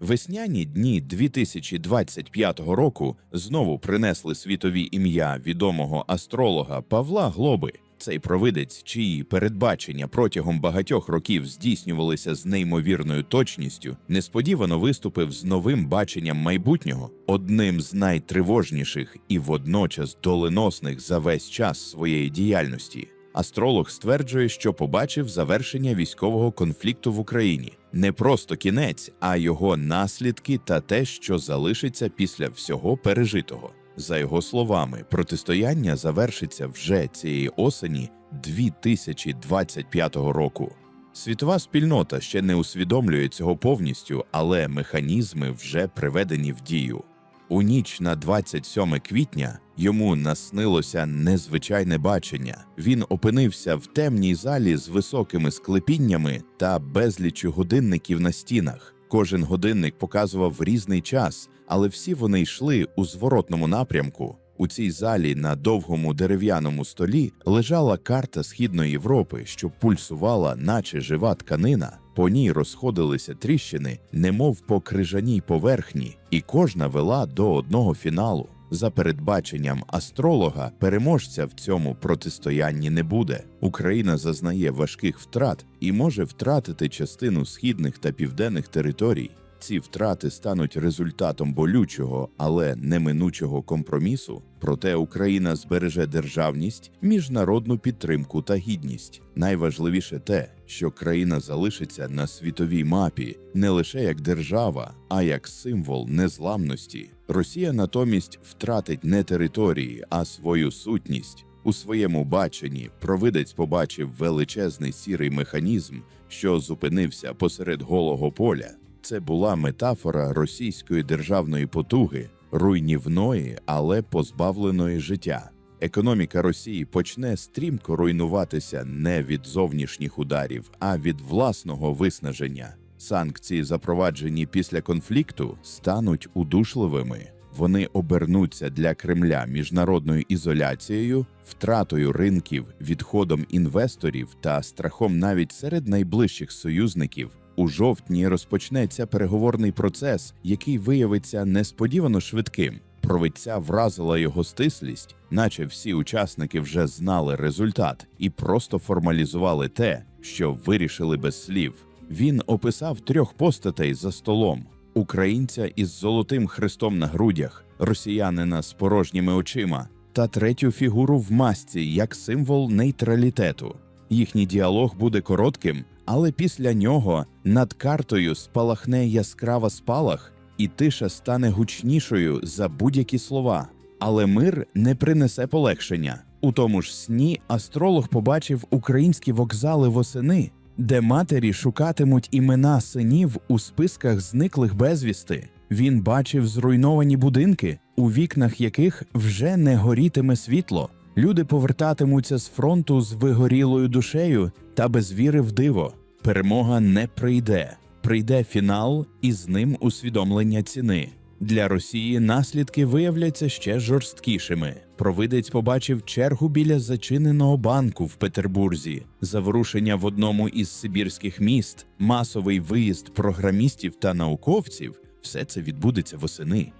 Весняні дні 2025 року знову принесли світові ім'я відомого астролога Павла Глоби. Цей провидець, чиї передбачення протягом багатьох років здійснювалися з неймовірною точністю, несподівано виступив з новим баченням майбутнього, одним з найтривожніших і водночас доленосних за весь час своєї діяльності. Астролог стверджує, що побачив завершення військового конфлікту в Україні не просто кінець, а його наслідки та те, що залишиться після всього пережитого. За його словами, протистояння завершиться вже цієї осені 2025 року. Світова спільнота ще не усвідомлює цього повністю, але механізми вже приведені в дію. У ніч на 27 квітня йому наснилося незвичайне бачення. Він опинився в темній залі з високими склепіннями та безліччю годинників на стінах. Кожен годинник показував різний час, але всі вони йшли у зворотному напрямку. У цій залі на довгому дерев'яному столі лежала карта Східної Європи, що пульсувала, наче жива тканина. По ній розходилися тріщини, немов по крижаній поверхні, і кожна вела до одного фіналу. За передбаченням астролога, переможця в цьому протистоянні не буде. Україна зазнає важких втрат і може втратити частину східних та південних територій. Ці втрати стануть результатом болючого, але неминучого компромісу. Проте Україна збереже державність, міжнародну підтримку та гідність. Найважливіше те, що країна залишиться на світовій мапі не лише як держава, а як символ незламності. Росія натомість втратить не території, а свою сутність. У своєму баченні провидець побачив величезний сірий механізм, що зупинився посеред голого поля. Це була метафора російської державної потуги, руйнівної, але позбавленої життя. Економіка Росії почне стрімко руйнуватися не від зовнішніх ударів, а від власного виснаження. Санкції, запроваджені після конфлікту, стануть удушливими. Вони обернуться для Кремля міжнародною ізоляцією, втратою ринків, відходом інвесторів та страхом навіть серед найближчих союзників. У жовтні розпочнеться переговорний процес, який виявиться несподівано швидким. Провидця вразила його стислість, наче всі учасники вже знали результат і просто формалізували те, що вирішили без слів. Він описав трьох постатей за столом: українця із золотим хрестом на грудях, росіянина з порожніми очима та третю фігуру в масці як символ нейтралітету. Їхній діалог буде коротким, але після нього над картою спалахне яскрава спалах, і тиша стане гучнішою за будь-які слова. Але мир не принесе полегшення. У тому ж сні астролог побачив українські вокзали восени, де матері шукатимуть імена синів у списках зниклих безвісти. Він бачив зруйновані будинки, у вікнах яких вже не горітиме світло. Люди повертатимуться з фронту з вигорілою душею та без віри в диво. Перемога не прийде. Прийде фінал, і з ним усвідомлення ціни. Для Росії наслідки виявляться ще жорсткішими. Провидець побачив чергу біля зачиненого банку в Петербурзі, заворушення в одному із сибірських міст, масовий виїзд програмістів та науковців. Все це відбудеться восени.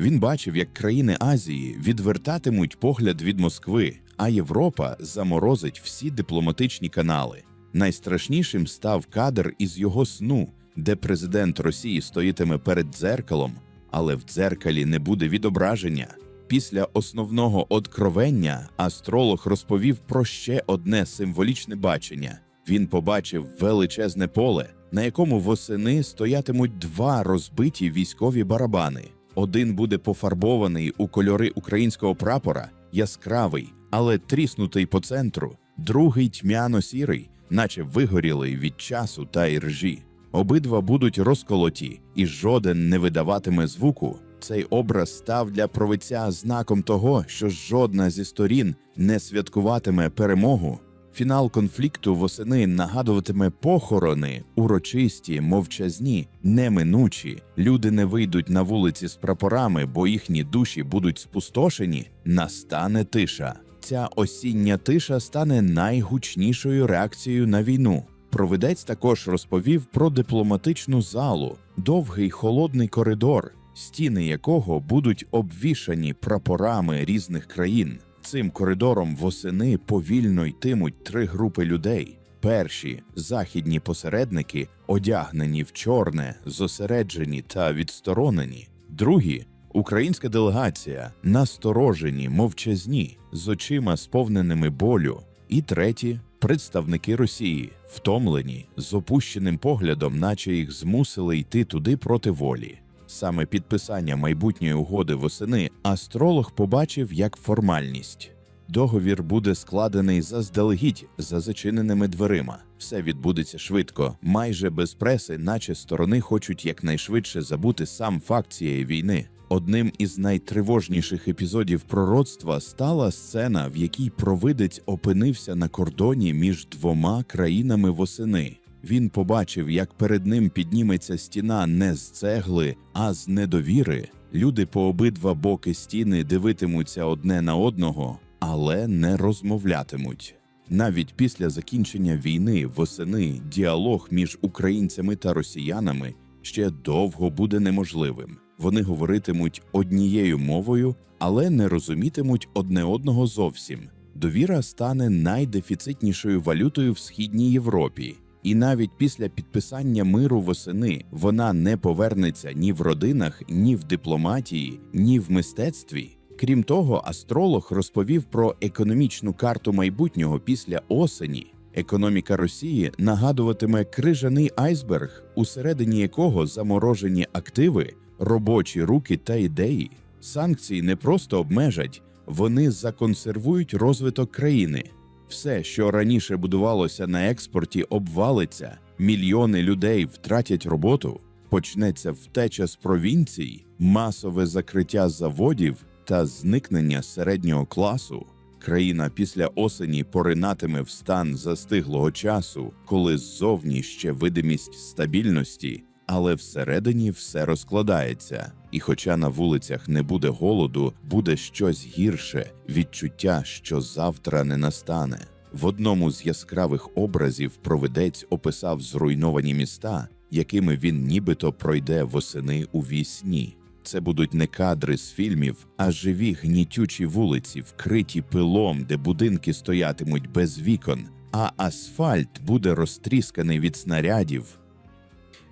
Він бачив, як країни Азії відвертатимуть погляд від Москви, а Європа заморозить всі дипломатичні канали. Найстрашнішим став кадр із його сну, де президент Росії стоїтиме перед дзеркалом, але в дзеркалі не буде відображення. Після основного откровення астролог розповів про ще одне символічне бачення. Він побачив величезне поле, на якому восени стоятимуть два розбиті військові барабани. Один буде пофарбований у кольори українського прапора, яскравий, але тріснутий по центру, другий тьмяно-сірий, наче вигорілий від часу та іржі. Обидва будуть розколоті, і жоден не видаватиме звуку. Цей образ став для провидця знаком того, що жодна зі сторін не святкуватиме перемогу. Фінал конфлікту восени нагадуватиме похорони, урочисті, мовчазні, неминучі. Люди не вийдуть на вулиці з прапорами, бо їхні душі будуть спустошені. Настане тиша. Ця осіння тиша стане найгучнішою реакцією на війну. Провидець також розповів про дипломатичну залу, довгий холодний коридор, стіни якого будуть обвішані прапорами різних країн. Цим коридором восени повільно йтимуть три групи людей. Перші західні посередники, одягнені в чорне, зосереджені та відсторонені. Другі українська делегація, насторожені, мовчазні, з очима сповненими болю. І треті представники Росії, втомлені, з опущеним поглядом, наче їх змусили йти туди проти волі. Саме підписання майбутньої угоди восени астролог побачив як формальність. Договір буде складений заздалегідь за зачиненими дверима. Все відбудеться швидко, майже без преси, наче сторони хочуть якнайшвидше забути сам факт цієї війни. Одним із найтривожніших епізодів пророцтва стала сцена, в якій провидець опинився на кордоні між двома країнами восени. Він побачив, як перед ним підніметься стіна не з цегли, а з недовіри. Люди по обидва боки стіни дивитимуться одне на одного, але не розмовлятимуть. Навіть після закінчення війни восени діалог між українцями та росіянами ще довго буде неможливим. Вони говоритимуть однією мовою, але не розумітимуть одне одного зовсім. Довіра стане найдефіцитнішою валютою в східній Європі. І навіть після підписання миру восени вона не повернеться ні в родинах, ні в дипломатії, ні в мистецтві. Крім того, астролог розповів про економічну карту майбутнього після осені. Економіка Росії нагадуватиме крижаний айсберг, усередині якого заморожені активи, робочі руки та ідеї. Санкції не просто обмежать, вони законсервують розвиток країни. Все, що раніше будувалося на експорті, обвалиться, мільйони людей втратять роботу, почнеться втеча з провінцій, масове закриття заводів та зникнення середнього класу. Країна після осені поринатиме в стан застиглого часу, коли ззовні ще видимість стабільності, але всередині все розкладається. І хоча на вулицях не буде голоду, буде щось гірше відчуття, що завтра не настане. В одному з яскравих образів провидець описав зруйновані міста, якими він нібито пройде восени у вісні. Це будуть не кадри з фільмів, а живі гнітючі вулиці, вкриті пилом, де будинки стоятимуть без вікон, а асфальт буде розтрісканий від снарядів.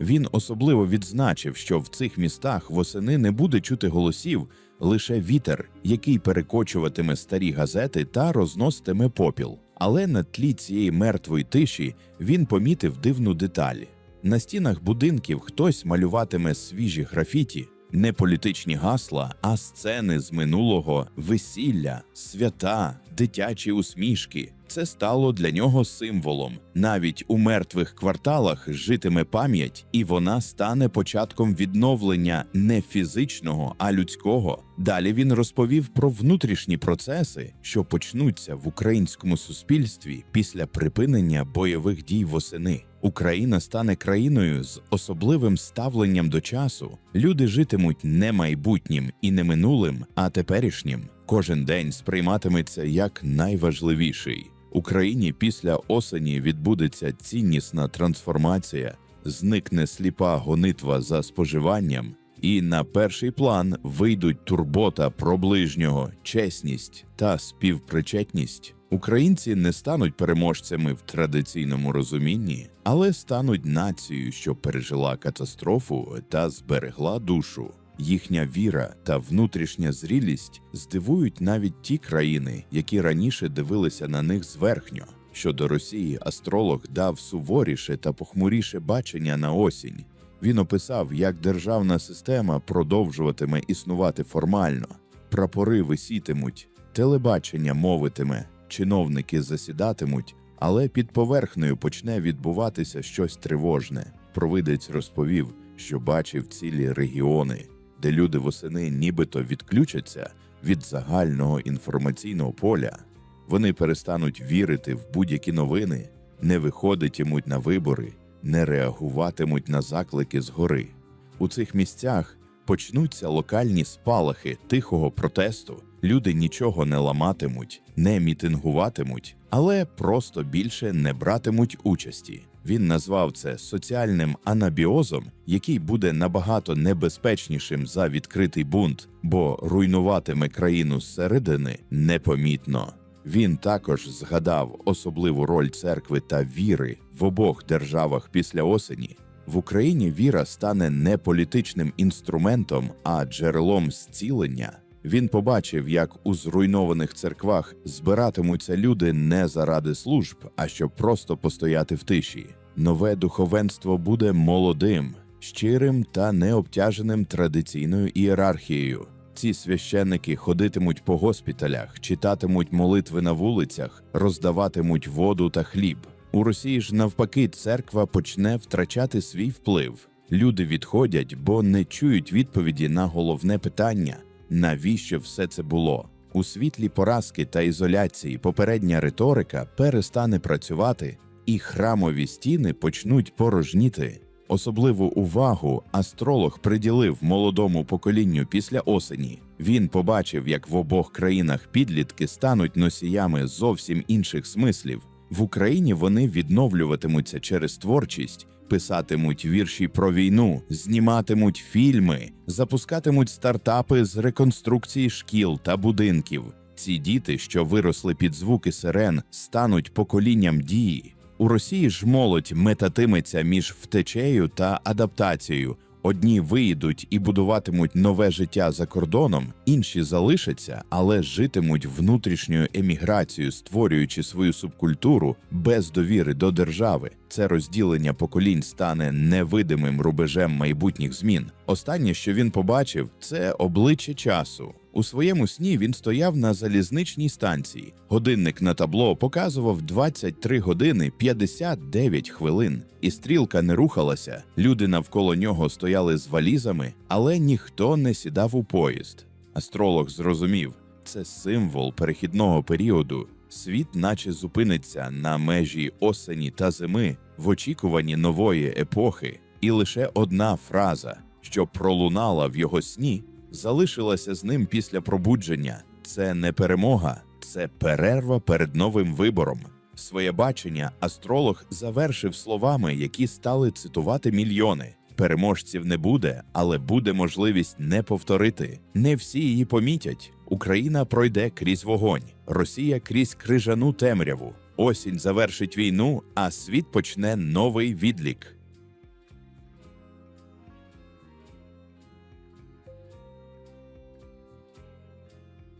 Він особливо відзначив, що в цих містах восени не буде чути голосів, лише вітер, який перекочуватиме старі газети та розноситиме попіл. Але на тлі цієї мертвої тиші він помітив дивну деталь. На стінах будинків хтось малюватиме свіжі графіті, не політичні гасла, а сцени з минулого, весілля, свята, дитячі усмішки. Це стало для нього символом. Навіть у мертвих кварталах житиме пам'ять, і вона стане початком відновлення не фізичного, а людського. Далі він розповів про внутрішні процеси, що почнуться в українському суспільстві після припинення бойових дій восени. Україна стане країною з особливим ставленням до часу. Люди житимуть не майбутнім і не минулим, а теперішнім. Кожен день сприйматиметься як найважливіший. Україні після осені відбудеться ціннісна трансформація, зникне сліпа гонитва за споживанням, і на перший план вийдуть турбота про ближнього, чесність та співпричетність. Українці не стануть переможцями в традиційному розумінні, але стануть нацією, що пережила катастрофу та зберегла душу. Їхня віра та внутрішня зрілість здивують навіть ті країни, які раніше дивилися на них зверхньо. Щодо Росії, астролог дав суворіше та похмуріше бачення на осінь. Він описав, як державна система продовжуватиме існувати формально, прапори висітимуть, телебачення мовитиме, чиновники засідатимуть, але під поверхнею почне відбуватися щось тривожне. Провидець розповів, що бачив цілі регіони, де люди восени нібито відключаться від загального інформаційного поля. Вони перестануть вірити в будь-які новини, не виходитимуть на вибори, не реагуватимуть на заклики згори. У цих місцях почнуться локальні спалахи тихого протесту. Люди нічого не ламатимуть, не мітингуватимуть, але просто більше не братимуть участі. Він назвав це соціальним анабіозом, який буде набагато небезпечнішим за відкритий бунт, бо руйнуватиме країну зсередини непомітно. Він також згадав особливу роль церкви та віри в обох державах після осені. В Україні віра стане не політичним інструментом, а джерелом зцілення. Він побачив, як у зруйнованих церквах збиратимуться люди не заради служб, а щоб просто постояти в тиші. Нове духовенство буде молодим, щирим та необтяженим традиційною ієрархією. Ці священники ходитимуть по госпіталях, читатимуть молитви на вулицях, роздаватимуть воду та хліб. У Росії ж навпаки церква почне втрачати свій вплив. Люди відходять, бо не чують відповіді на головне питання: навіщо все це було? У світлі поразки та ізоляції попередня риторика перестане працювати, і храмові стіни почнуть порожніти. Особливу увагу астролог приділив молодому поколінню після осені. Він побачив, як в обох країнах підлітки стануть носіями зовсім інших смислів. В Україні вони відновлюватимуться через творчість, писатимуть вірші про війну, зніматимуть фільми, запускатимуть стартапи з реконструкції шкіл та будинків. Ці діти, що виросли під звуки сирен, стануть поколінням дії. У Росії ж молодь метатиметься між втечею та адаптацією. Одні виїдуть і будуватимуть нове життя за кордоном, інші залишаться, але житимуть внутрішньою еміграцією, створюючи свою субкультуру без довіри до держави. Це розділення поколінь стане невидимим рубежем майбутніх змін. Останнє, що він побачив, це обличчя часу. У своєму сні він стояв на залізничній станції. Годинник на табло показував 23 години 59 хвилин, і стрілка не рухалася. Люди навколо нього стояли з валізами, але ніхто не сідав у поїзд. Астролог зрозумів, це символ перехідного періоду. Світ, наче зупиниться на межі осені та зими в очікуванні нової епохи, і лише одна фраза, що пролунала в його сні, залишилася з ним після пробудження. Це не перемога, це перерва перед новим вибором. Своє бачення астролог завершив словами, які стали цитувати мільйони. Переможців не буде, але буде можливість не повторити. Не всі її помітять. Україна пройде крізь вогонь, Росія крізь крижану темряву. Осінь завершить війну, а світ почне новий відлік.